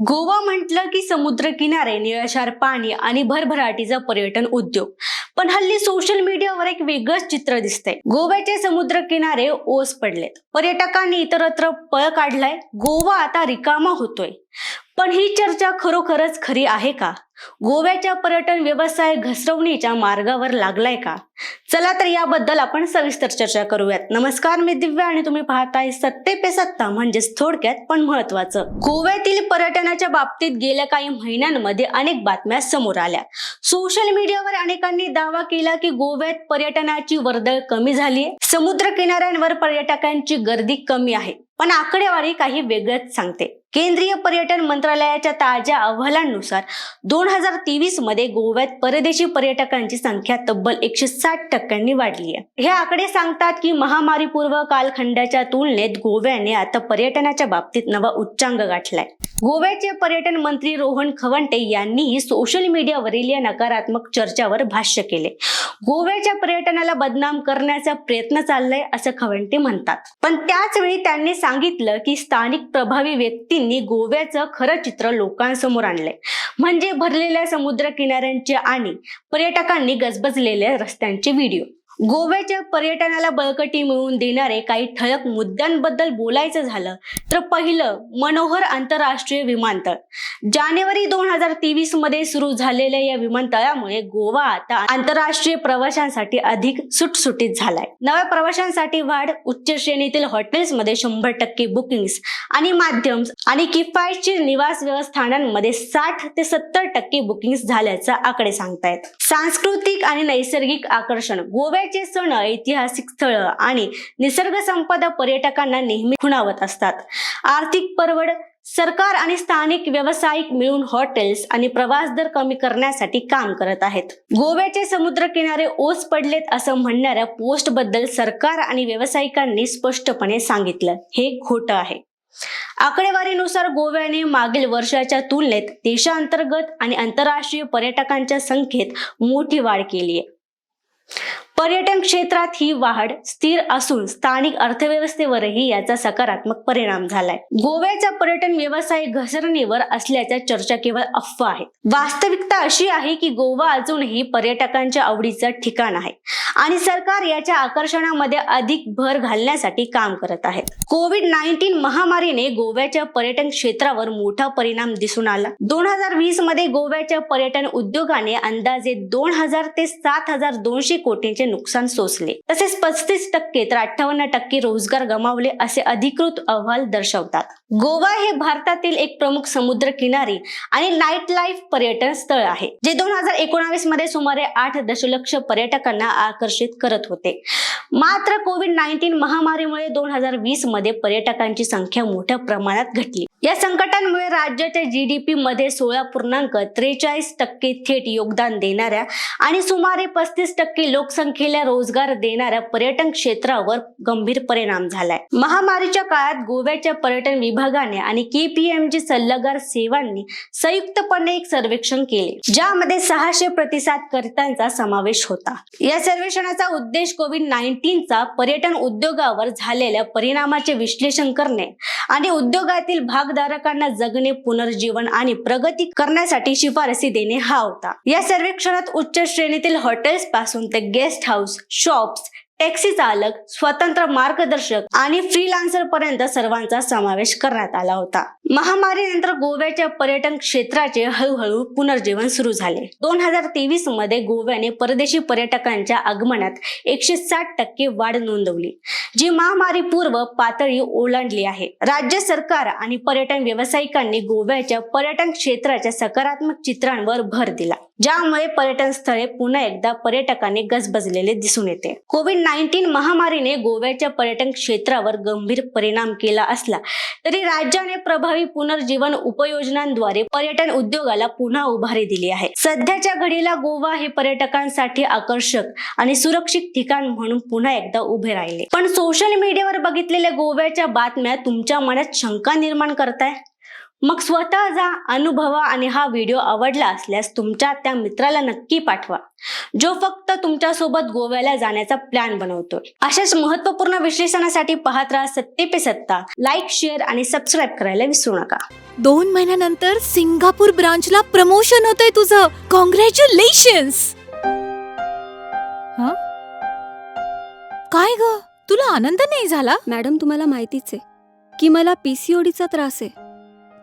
गोवा म्हटलं की समुद्र किनारे निळाशार पाणी आणि भरभराटीचा पर्यटन उद्योग. पण हल्ली सोशल मीडियावर एक वेगळंच चित्र दिसतंय. गोव्याचे समुद्र किनारे ओस पडलेत. पर्यटकांनी इतरत्र पळ काढलाय. गोवा आता रिकामा होतोय. पण ही चर्चा खरोखरच खरी आहे का? गोव्याच्या पर्यटन व्यवसाय घसरवणीच्या मार्गावर लागलाय का? चला तर याबद्दल आपण सविस्तर चर्चा करूयात. नमस्कार मी दिव्या आणि तुम्ही पाहताय सत्ते पे सत्ता म्हणजेच थोडक्यात पण महत्वाचं गोव्यातील पर्यटनाच्या बाबतीत गेल्या काही महिन्यांमध्ये अनेक बातम्या समोर आल्या. सोशल मीडियावर अनेकांनी दावा केला की गोव्यात पर्यटनाची वर्दळ कमी झाली आहे समुद्र किनाऱ्यांवर पर्यटकांची गर्दी कमी आहे. पण आकडेवारी काही वेगळंच सांगते. केंद्रीय पर्यटन मंत्रालयाच्या ताज्या अहवालांनुसार दोन हजार तेवीसमध्ये गोव्यात परदेशी पर्यटकांची संख्या तब्बल एकशे साठ टक्क्यांनी वाढली आहे. हे आकडे सांगतात की महामारीपूर्व कालखंडाच्या तुलनेत गोव्याने आता पर्यटनाच्या बाबतीत नवा उच्चांक गाठलाय. गोव्याचे पर्यटन मंत्री रोहन खवंटे यांनीही सोशल मीडियावरील या नकारात्मक चर्चावर भाष्य केले. गोव्याच्या पर्यटनाला बदनाम करण्याचा प्रयत्न चाललाय असं खवंटे म्हणतात. पण त्याच वेळी त्यांनी सांगितलं की स्थानिक प्रभावी व्यक्तींनी गोव्याचं खरं चित्र लोकांसमोर आणलंय. म्हणजे भरलेल्या समुद्र किनाऱ्यांचे आणि पर्यटकांनी गजबजलेल्या रस्त्यांचे व्हिडिओ. गोव्याच्या पर्यटनाला बळकटी मिळवून देणारे काही ठळक मुद्द्यांबद्दल बोलायचं झालं तर पहिलं मनोहर आंतरराष्ट्रीय विमानतळ. जानेवारी दोन हजार तेवीसमध्ये सुरू झालेल्या या विमानतळामुळे गोवा आता आंतरराष्ट्रीय प्रवाशांसाठी अधिक सुटसुटीत झालाय. नव्या प्रवाशांसाठी वाढ उच्च श्रेणीतील हॉटेल्समध्ये शंभर टक्के बुकिंग्स आणि माध्यम आणि किफायतशीर निवास व्यवस्थानांमध्ये साठ ते सत्तर टक्के बुकिंग्स झाल्याचा आकडे सांगतायत. सांस्कृतिक आणि नैसर्गिक आकर्षण गोव्या गोव्याचे सण ऐतिहासिक स्थळ आणि निसर्ग संपदा पर्यटकांना नेहमी खुणावत असतात. आर्थिक परवड सरकार आणि स्थानिक व्यावसायिक मिळून हॉटेल्स आणि प्रवास दर कमी करण्यासाठी काम करत आहेत. गोव्याचे समुद्र किनारे ओस पडलेत असं म्हणणाऱ्या पोस्टबद्दल सरकार आणि व्यावसायिकांनी स्पष्टपणे सांगितलं. हे खोटं आहे. आकडेवारीनुसार गोव्याने मागील वर्षाच्या तुलनेत देशांतर्गत आणि आंतरराष्ट्रीय पर्यटकांच्या संख्येत मोठी वाढ केली आहे. पर्यटन क्षेत्रात ही वाढ स्थिर असून स्थानिक अर्थव्यवस्थेवरही याचा सकारात्मक परिणाम झालाय. गोव्याचा पर्यटन व्यवसाय घसरणीवर असल्याच्या चर्चा केवळ अफवा आहे वास्तविकता अशी आहे की गोवा अजूनही पर्यटकांच्या आवडीचं ठिकाण आहे आणि सरकार याच्या आकर्षणामध्ये अधिक भर घालण्यासाठी काम करत आहे कोविड नाईन्टीन महामारीने गोव्याच्या पर्यटन क्षेत्रावर मोठा परिणाम दिसून आला. दोन हजार वीसमध्ये गोव्याच्या पर्यटन उद्योगाने अंदाजे दोन हजार ते सात हजार दोनशे कोटींचे नुकसान सोसले. तसेच पस्तीस टक्के तर अठ्ठावन्न टक्के रोजगार गमावले असे अधिकृत अहवाल दर्शवतात. गोवा हे भारतातील एक प्रमुख समुद्र किनारी आणि नाईट लाईफ पर्यटन स्थळ आहे जे दोन हजार एकोणावीसमध्ये सुमारे आठ दशलक्ष पर्यटकांना आकर्षित करत होते. मात्र कोविड नाईन्टीन महामारीमुळे दोन हजार वीसमध्ये पर्यटकांची संख्या मोठ्या प्रमाणात घटली. या संकटांमुळे राज्याच्या जीडीपी मध्ये सोळा पूर्णांक त्रेचाळीस टक्के थेट योगदान देणाऱ्या आणि सुमारे पस्तीस टक्के लोकसंख्येला रोजगार देणाऱ्या पर्यटन क्षेत्रावर गंभीर परिणाम झालाय. महामारीच्या काळात गोव्याच्या पर्यटन विभागाने आणि केपीएमजी सल्लागार सेवांनी संयुक्तपणे एक सर्वेक्षण केले ज्यामध्ये सहाशे प्रतिसादकर्त्यांचा समावेश होता. या सर्वेक्षणाचा उद्देश कोविड नाईन्टीनचा पर्यटन उद्योगावर झालेल्या परिणामाचे विश्लेषण करणे आणि उद्योगातील भाग भागधारकांना जगणे पुनर्जीवन आणि प्रगती करण्यासाठी शिफारसी देणे हा होता. या सर्वेक्षणात उच्च श्रेणीतील हॉटेल्सपासून ते गेस्ट हाऊस शॉप्स टॅक्सी चालक स्वतंत्र मार्गदर्शक आणि फ्रीलान्सर पर्यंत सर्वांचा समावेश करण्यात आला होता. महामारीनंतर गोव्याच्या पर्यटन क्षेत्राचे हळूहळू पुनर्जीवन सुरू झाले. दोन हजार तेवीसमध्ये गोव्याने परदेशी पर्यटकांच्या आगमनात एकशे साठ टक्के वाढ नोंदवली जी महामारी पूर्व पातळी ओलांडली आहे. राज्य सरकार आणि पर्यटन व्यावसायिकांनी गोव्याच्या पर्यटन क्षेत्राच्या सकारात्मक चित्रांवर भर दिला. ज्यामुळे पर्यटन स्थळे पुन्हा एकदा पर्यटकांनी गजबजलेले दिसून येते. कोविड नाईन्टीन महामारीने गोव्याच्या पर्यटन क्षेत्रावर गंभीर परिणाम केला असला तरी राज्याने प्रभावी पुनर्जीवन उपयोजनांद्वारे पर्यटन उद्योगाला पुन्हा उभारी दिली आहे. सध्याच्या घडीला गोवा हे पर्यटकांसाठी आकर्षक आणि सुरक्षित ठिकाण म्हणून पुन्हा एकदा उभे राहिले. पण सोशल मीडियावर बघितलेल्या गोव्याच्या बातम्या तुमच्या मनात शंका निर्माण करताय? मग स्वतः जा अनुभवा आणि हा व्हिडिओ आवडला असल्यास तुमच्या त्या मित्राला नक्की पाठवा. जो फक्त तुमच्यासोबत गोव्याला जाण्याचा प्लॅन बनवतोय. अशाच महत्त्वपूर्ण विश्लेषणासाठी पाहत राहा सत्ते पे सत्ता. लाईक शेअर आणि सबस्क्राईब करायला विसरू नका. दोन महिन्यानंतर सिंगापूर ब्रांचला प्रमोशन होतंय तुझं. कॉंग्रॅच्युलेशन्स काय ग? तुला आनंद नाही झाला? मॅडम तुम्हाला माहितीच आहे की मला पीसीओडीचा त्रास आहे.